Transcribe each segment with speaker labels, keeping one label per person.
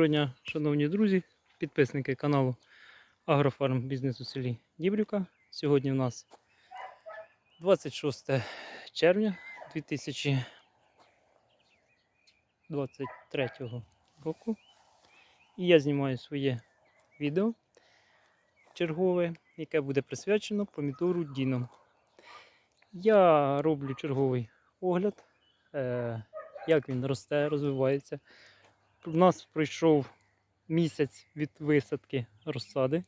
Speaker 1: Доброго дня, шановні друзі, підписники каналу Агрофарм Бізнес у селі Дібрюка. Сьогодні у нас 26 червня 2023 року. І я знімаю своє відео чергове, яке буде присвячено помідору Діно. Я роблю черговий огляд, е, як він росте, розвивається. У нас пройшов місяць від висадки розсади.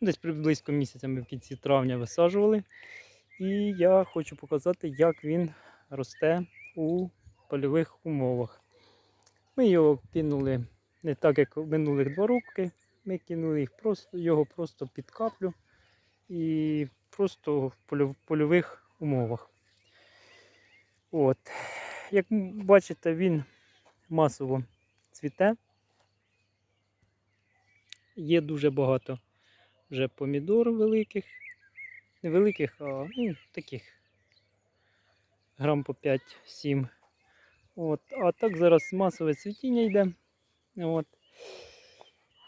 Speaker 1: Десь приблизно місяця ми в кінці травня висаджували. І я хочу показати, як він росте у польових умовах. Ми його кинули не так, як в минулих два роки. Ми кинули їх просто, його просто під каплю і просто в польових умовах. От. Як бачите, він масово цвіте. Є дуже багато вже помідор великих, не великих, а ну, таких грам по 5-7. От. А так зараз масове цвітіння йде. От.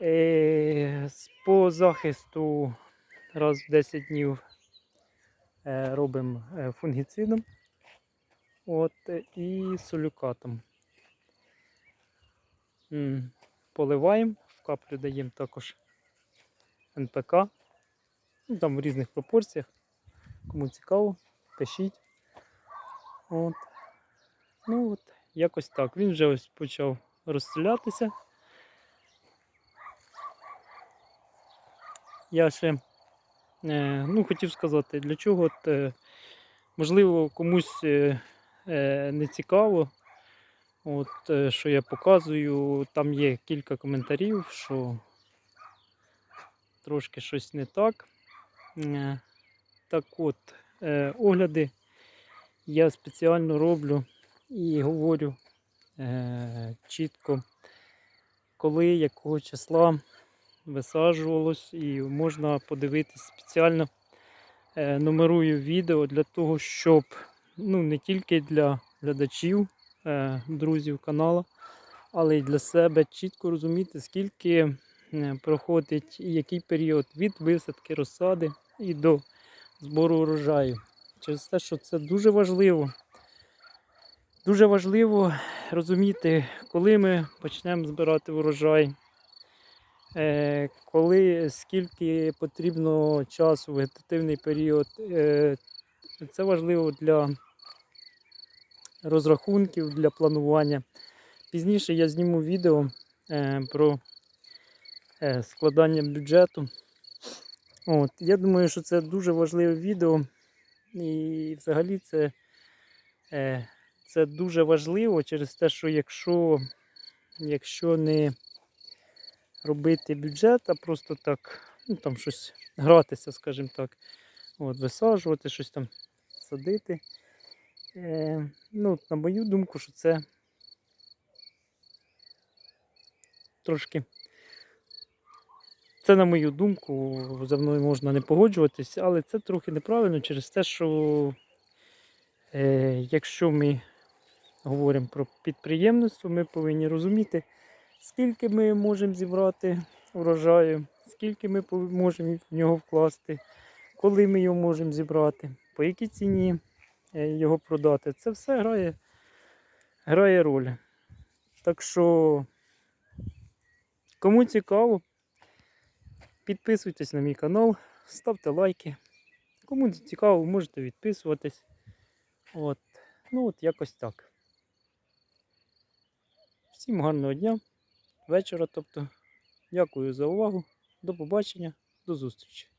Speaker 1: Е, по захисту раз в 10 днів е, робимо е, фунгіцидом от, е, і солюкатом. Поливаємо, в каплю даємо також НПК. Ну, там в різних пропорціях. Кому цікаво, пишіть. От. Ну от, якось так. Він вже ось почав розстрілятися. Я ще е, ну, хотів сказати, для чого, от, е, можливо, комусь е, е, не цікаво, от, е, що я показую. Там є кілька коментарів, що трошки щось не так. Е, Так от, е, огляди я спеціально роблю і говорю чітко, коли, якого числа висаджувалось, і можна подивитись спеціально нумерую відео для того, щоб ну, не тільки для глядачів, друзів каналу, але й для себе чітко розуміти, скільки е, проходить і який період від висадки розсади і до збору урожаю. Через те, що це дуже важливо. Дуже важливо розуміти, коли ми почнемо збирати урожай, е, коли скільки потрібно часу, вегетативний період. Е, Це важливо для розрахунків, для планування. Пізніше я зніму відео е, про е, складання бюджету. От, я думаю, що це дуже важливе відео. І взагалі це, е, це дуже важливо через те, що якщо, якщо не робити бюджет, а просто так, ну там щось гратися, скажімо так, от, висаджувати, щось там садити. Е, ну, на мою думку, що це трошки. Це, на мою думку, за мною можна не погоджуватись, але це трохи неправильно через те, що е, якщо ми говоримо про підприємництво, ми повинні розуміти, скільки ми можемо зібрати врожаю, скільки ми можемо в нього вкласти, коли ми його можемо зібрати, по якій ціні його продати. Це все грає, грає роль. Так що, кому цікаво, Підписуйтесь на мій канал, ставте лайки. Кому цікаво, можете відписуватись. От. Ну от якось так. Всім гарного дня, вечора. Тобто. Дякую за увагу. До побачення, до зустрічі.